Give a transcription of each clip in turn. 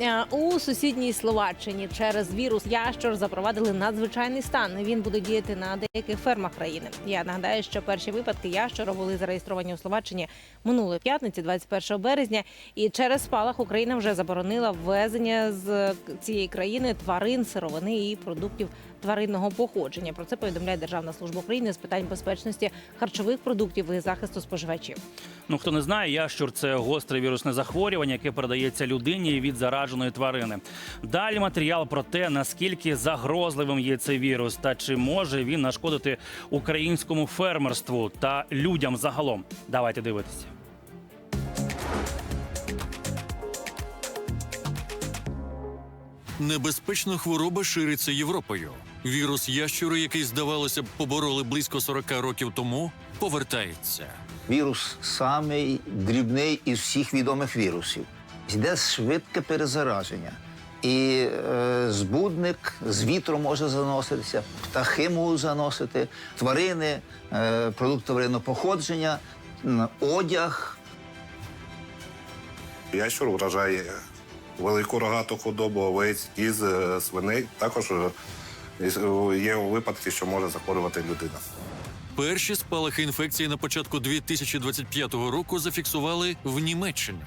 Е, У сусідній Словаччині через вірус ящор запровадили надзвичайний стан. Він буде діяти на деяких фермах країни. Я нагадаю, що перші випадки ящора були зареєстровані у Словаччині минулої п'ятниці, 21 березня. І через спалах Україна вже заборонила ввезення з цієї країни тварин, сировини і продуктів тваринного походження. Про це повідомляє Державна служба України з питань безпечності харчових продуктів і захисту споживачів. Ну хто не знає, ящур це гостре вірусне захворювання, яке передається людині від зараженої тварини. Далі матеріал про те, наскільки загрозливим є цей вірус, та чи може він нашкодити українському фермерству та людям загалом. Давайте дивитися. Небезпечна хвороба шириться Європою. Вірус ящури, який, здавалося б, побороли близько 40 років тому, повертається. Вірус самий дрібний із всіх відомих вірусів. Йде швидке перезараження. І е, збудник з вітру може заноситися, птахи можуть заносити, тварини, е, продукти тваринного походження, одяг. Ящур вражає велику рогату худобу, овець, кіз, е, свиней. Також е, іс- є випадки, що може захворювати людина. Перші спалахи інфекції на початку 2025 року зафіксували в Німеччині.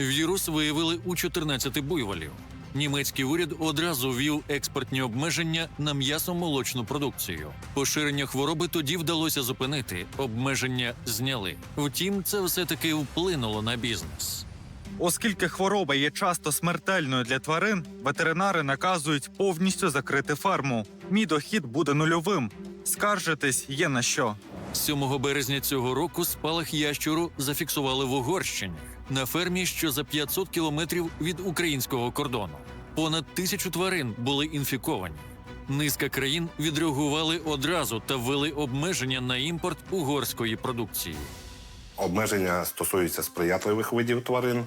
Вірус виявили у 14 буйволів. Німецький уряд одразу ввів експортні обмеження на м'ясо-молочну продукцію. Поширення хвороби тоді вдалося зупинити, обмеження зняли. Втім, це все-таки вплинуло на бізнес. Оскільки хвороба є часто смертельною для тварин, ветеринари наказують повністю закрити ферму. Мій дохід буде нульовим. Скаржитись є на що. 7 березня цього року спалах ящуру зафіксували в Угорщині на фермі, що за 500 кілометрів від українського кордону. Понад тисячу тварин були інфіковані. Низка країн відреагували одразу та ввели обмеження на імпорт угорської продукції. Обмеження стосуються сприятливих видів тварин,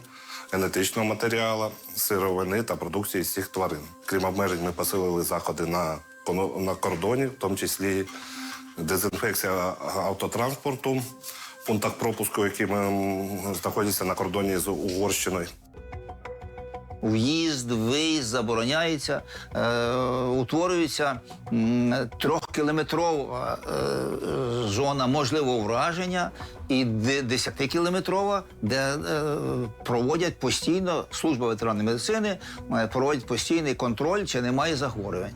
генетичного матеріалу, сировини та продукції з цих тварин. Крім обмежень, ми посилили заходи на, на кордоні, в тому числі дезінфекція автотранспорту в пунктах пропуску, які знаходяться на кордоні з Угорщиною. В'їзд, виїзд забороняється, е, утворюється трьохкілометрова е, е, зона можливого враження і десятикілометрова, де е, проводять постійно служба ветеранної медицини, е, проводять постійний контроль, чи немає захворювань.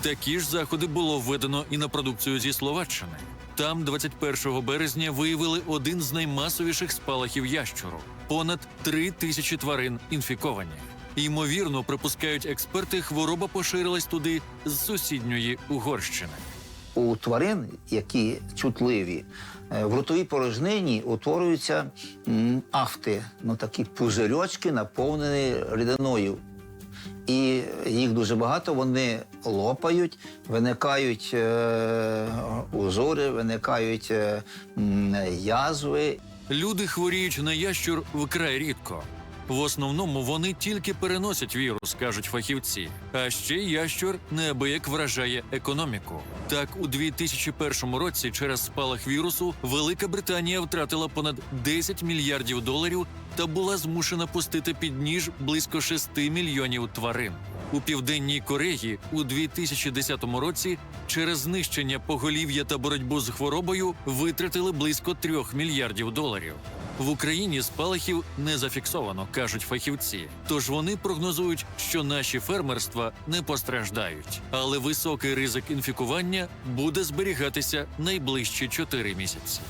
Такі ж заходи було введено і на продукцію зі Словаччини. Там 21 березня виявили один з наймасовіших спалахів ящуру. Понад три тисячі тварин інфіковані. Ймовірно, припускають експерти, хвороба поширилась туди з сусідньої Угорщини. У тварин, які чутливі, е, в ротовій порожнині утворюються афти, ну такі пузирьочки, наповнені рідиною. І їх дуже багато, вони лопають, виникають е, узори, виникають е, язви. Люди хворіють на ящур вкрай рідко. В основному вони тільки переносять вірус, кажуть фахівці. А ще ящур неабияк вражає економіку. Так, у 2001 році через спалах вірусу Велика Британія втратила понад 10 мільярдів доларів та була змушена пустити під ніж близько 6 мільйонів тварин. У південній Кореї у 2010 році через знищення поголів'я та боротьбу з хворобою витратили близько 3 мільярдів доларів. В Україні спалахів не зафіксовано, кажуть фахівці. Тож вони прогнозують, що наші фермерства не постраждають, але високий ризик інфікування буде зберігатися найближчі 4 місяці.